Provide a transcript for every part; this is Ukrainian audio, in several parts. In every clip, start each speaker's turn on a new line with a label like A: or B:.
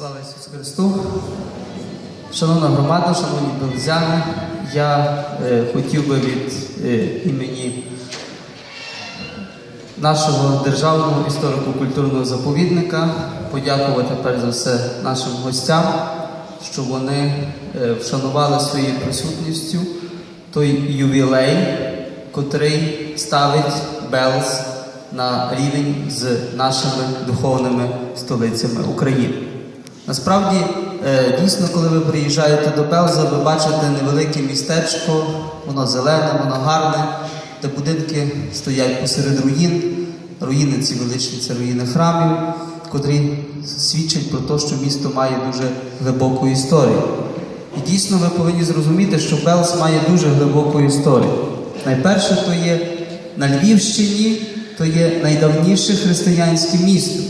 A: Слава Ісусу Христу! Шановна громада, шановні белзяни, я е, хотів би від е, імені нашого державного історико-культурного заповідника подякувати перш за все нашим гостям, що вони е, вшанували своєю присутністю той ювілей, котрий ставить Белз на рівень з нашими духовними столицями України. Насправді, е, дійсно, коли ви приїжджаєте до Белза, ви бачите невелике містечко, воно зелене, воно гарне, де будинки стоять посеред руїн. Руїни ці величні це руїни храмів, котрі свідчать про те, що місто має дуже глибоку історію. І дійсно ви повинні зрозуміти, що Белз має дуже глибоку історію. Найперше, то є на Львівщині, то є найдавніше християнське місто.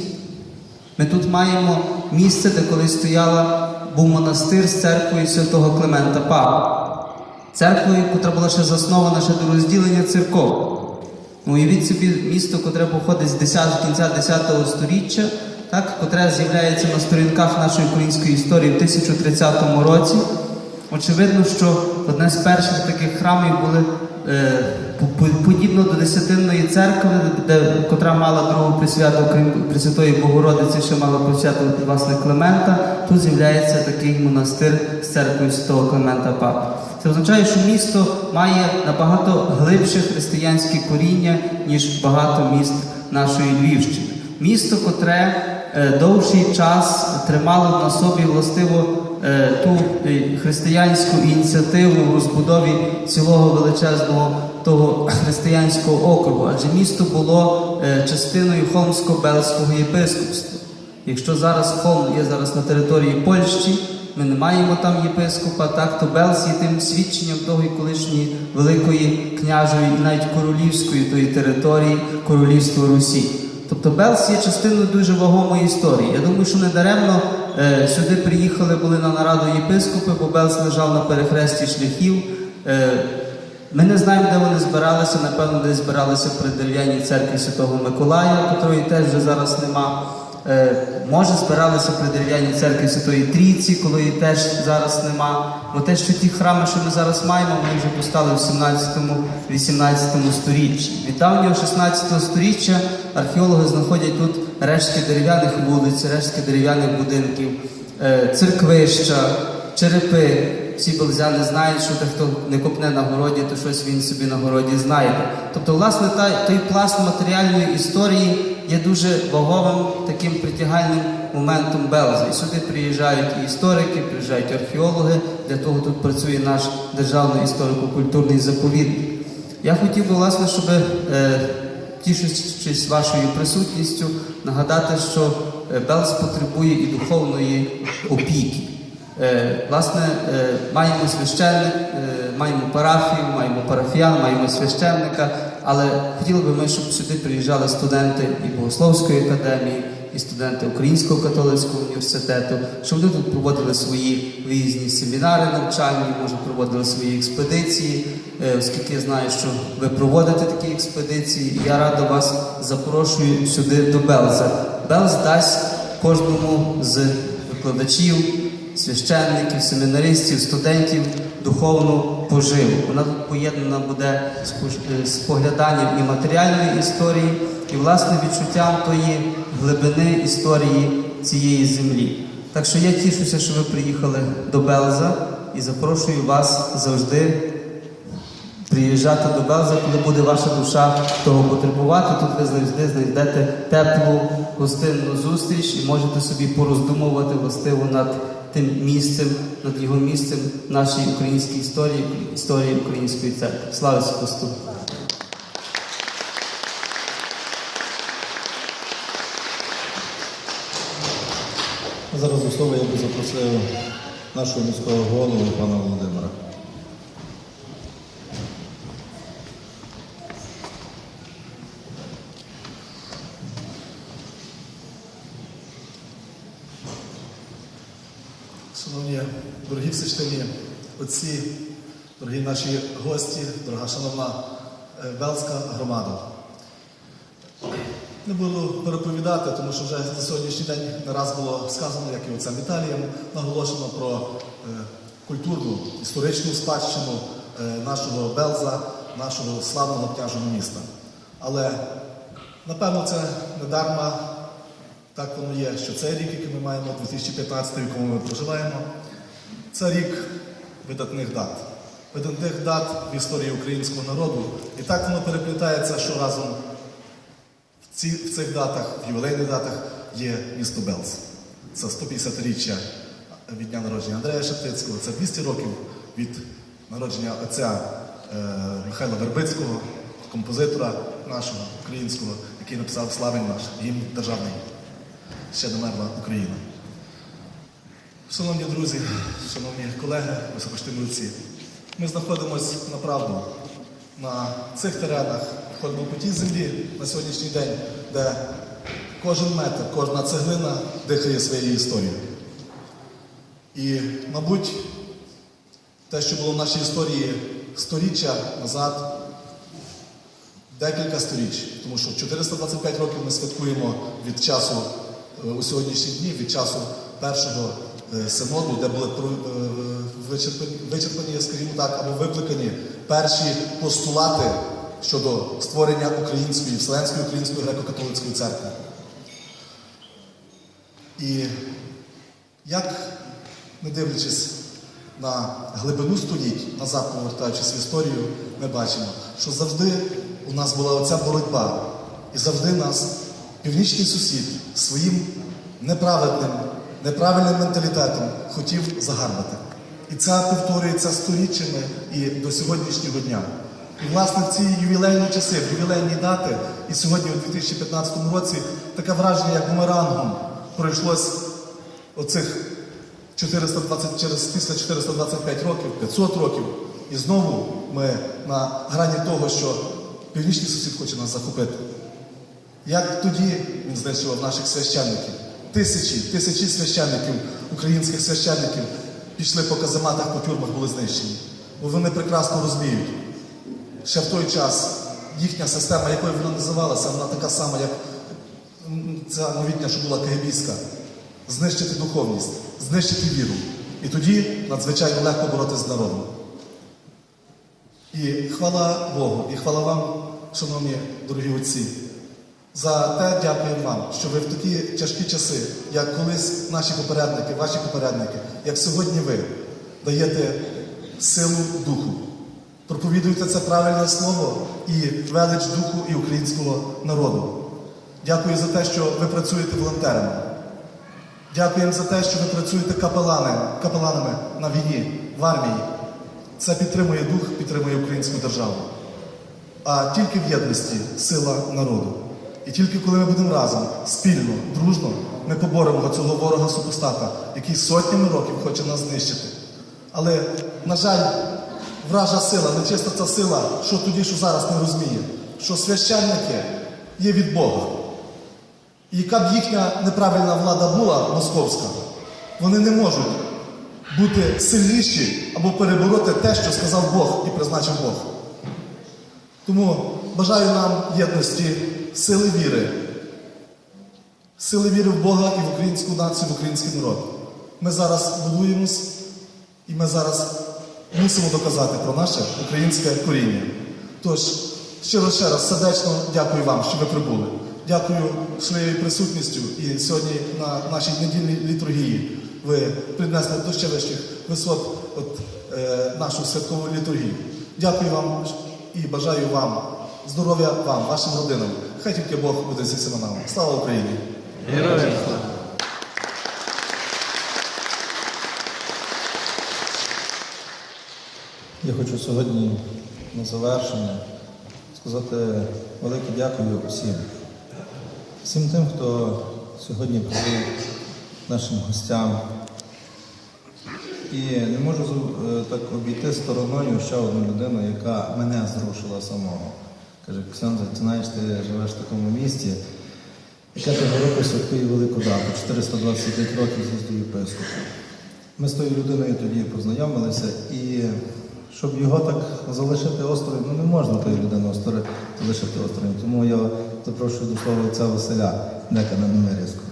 A: Ми тут маємо місце, де колись стояла був монастир з церквою святого Климента Папа. Церквою, яка була ще заснована ще до розділення церков. Ну, уявіть собі місто, котре походить з 10, кінця 10 століття, так, котре з'являється на сторінках нашої української історії в 1030 році. Очевидно, що одне з перших таких храмів були е, подібно до Десятинної церкви, де, котра мала другу присвяту, крім Пресвятої Богородиці, ще мала присвяту власне Климента. Тут з'являється такий монастир з церквою Святого Климента Папи. Це означає, що місто має набагато глибше християнське коріння, ніж багато міст нашої Львівщини. Місто, котре е, довший час тримало на собі властиво е, ту е, християнську ініціативу в розбудові цілого величезного того християнського округу, адже місто було е, частиною Холмсько-Белського єпископства. Якщо зараз Холм є зараз на території Польщі, ми не маємо там єпископа, так то Белс є тим свідченням того колишньої великої княжої і навіть королівської тої території королівства Русі. Тобто Белс є частиною дуже вагомої історії. Я думаю, що не даремно е, сюди приїхали були на нараду єпископи, бо Белс лежав на перехресті шляхів. Е, ми не знаємо, де вони збиралися, напевно, десь збиралися при дерев'яній церкві Святого Миколая, котрої теж вже зараз нема. Е, може, збиралися при дерев'яній церкві Святої Трійці, коли її теж зараз нема. Бо те, що ті храми, що ми зараз маємо, вони вже постали в 17-18 сторіччі. Від давнього 16 сторіччя археологи знаходять тут рештки дерев'яних вулиць, рештки дерев'яних будинків, е, церквища, черепи. Всі белзяни знають, що хто не копне на городі, то щось він собі на городі знайде. Тобто, власне, та, той пласт матеріальної історії є дуже ваговим таким притягальним моментом Белза. І сюди приїжджають і історики, приїжджають археологи. Для того тут працює наш державний історико-культурний заповідник. Я хотів би, власне, щоб, е, тішучись вашою присутністю, нагадати, що е, Белз потребує і духовної опіки. Власне, маємо священник, маємо парафію, маємо парафіян, маємо священника, але хотіли би ми, щоб сюди приїжджали студенти і Богословської академії, і студенти Українського католицького університету, щоб вони тут проводили свої виїзні семінари навчальні, може проводили свої експедиції, оскільки я знаю, що ви проводите такі експедиції, я радо вас запрошую сюди до Белза. Белз дасть кожному з викладачів священників, семінаристів, студентів духовну поживу. Вона тут поєднана буде з погляданням і матеріальної історії, і власне відчуттям тої глибини історії цієї землі. Так що я тішуся, що ви приїхали до Белза і запрошую вас завжди приїжджати до Белза, коли буде ваша душа того потребувати. Тут ви завжди знайдете теплу гостинну зустріч і можете собі пороздумувати властиво над тим місцем, над його місцем нашій українській історії, історії української церкви. Слава Христу!
B: Зараз до слова я би запросив нашого міського голову пана Володимира.
C: Шановні дорогі всечтині отці, дорогі наші гості, дорога шановна е, Белська громада. Не буду переповідати, тому що вже за сьогоднішній день не раз було сказано, як і отцем Віталієм, наголошено про е, культурну, історичну спадщину е, нашого Белза, нашого славного княжого міста. Але напевно це не дарма так воно є, що цей рік, який ми маємо, 2015, в якому ми проживаємо, це рік видатних дат. Видатних дат в історії українського народу. І так воно переплітається, що разом в, ці, в цих датах, в ювілейних датах є місто Белз. Це 150-річчя від дня народження Андрея Шептицького, це 200 років від народження отця е, Михайла Вербицького, композитора нашого українського, який написав Славень наш, гімн державний. Ще домерла Україна. Шановні друзі, шановні колеги, високоштивні отці, ми знаходимося направду на цих теренах, по тій землі на сьогоднішній день, де кожен метр, кожна цеглина дихає своєю історією. І, мабуть, те, що було в нашій історії сторіччя назад, декілька сторіч, тому що 425 років ми святкуємо від часу у сьогоднішні дні, від часу першого е, синоду, де були е, вичерпані, скажімо так, або викликані перші постулати щодо створення української, Вселенської української греко-католицької церкви. І як, не дивлячись на глибину століть, назад повертаючись в історію, ми бачимо, що завжди у нас була оця боротьба, і завжди нас північний сусід своїм неправедним, неправильним менталітетом хотів загарбати. І це повторюється сторіччями і до сьогоднішнього дня. І, власне, в ці ювілейні часи, в ювілейні дати, і сьогодні, у 2015 році, таке враження, як бумерангом, пройшлось оцих 420, через після 425 років, 500 років. І знову ми на грані того, що північний сусід хоче нас захопити. Як тоді він знищував наших священників? Тисячі, тисячі священників, українських священників пішли по казематах, по тюрмах були знищені. Бо вони прекрасно розуміють. Ще в той час їхня система, якою вона називалася, вона така сама, як ця новітня, що була кагибійська. Знищити духовність, знищити віру. І тоді надзвичайно легко боротися з народом. І хвала Богу, і хвала вам, шановні дорогі отці, за те дякуємо вам, що ви в такі тяжкі часи, як колись наші попередники, ваші попередники, як сьогодні ви, даєте силу духу. Проповідуєте це правильне слово і велич духу і українського народу. Дякую за те, що ви працюєте волонтерами. Дякуємо за те, що ви працюєте капелани, капеланами на війні, в армії. Це підтримує дух, підтримує українську державу. А тільки в єдності сила народу. І тільки коли ми будемо разом, спільно, дружно, ми поборемо цього ворога супостата, який сотнями років хоче нас знищити. Але, на жаль, вража сила, нечиста ця сила, що тоді, що зараз не розуміє, що священники є від Бога. І яка б їхня неправильна влада була московська, вони не можуть бути сильніші або перебороти те, що сказав Бог і призначив Бог. Тому бажаю нам єдності, сили віри, сили віри в Бога і в українську націю, в український народ. Ми зараз будуємось і ми зараз мусимо доказати про наше українське коріння. Тож, щиро ще раз сердечно дякую вам, що ви прибули. Дякую своєю присутністю і сьогодні на нашій недільній літургії ви принесли до ще вищих висот от, е, нашу святкову літургію. Дякую вам і бажаю вам здоров'я вам, вашим родинам. Хай тільки Бог буде зі всіма нами. Слава Україні!
A: Героям слава!
B: Я хочу сьогодні на завершення сказати велике дякую всім. Всім тим, хто сьогодні прибув нашим гостям. І не можу е, так обійти стороною ще одну людину, яка мене зрушила самого. Каже, Ксьондзе, ти знаєш, ти живеш в такому місті, яке того року святкує велику дату, 425 років з'їзду єпископу. Ми з тою людиною тоді познайомилися, і щоб його так залишити осторонь, ну не можна тої людини залишити осторонь. Тому я запрошую до слова отця Василя, дека на Немирівську.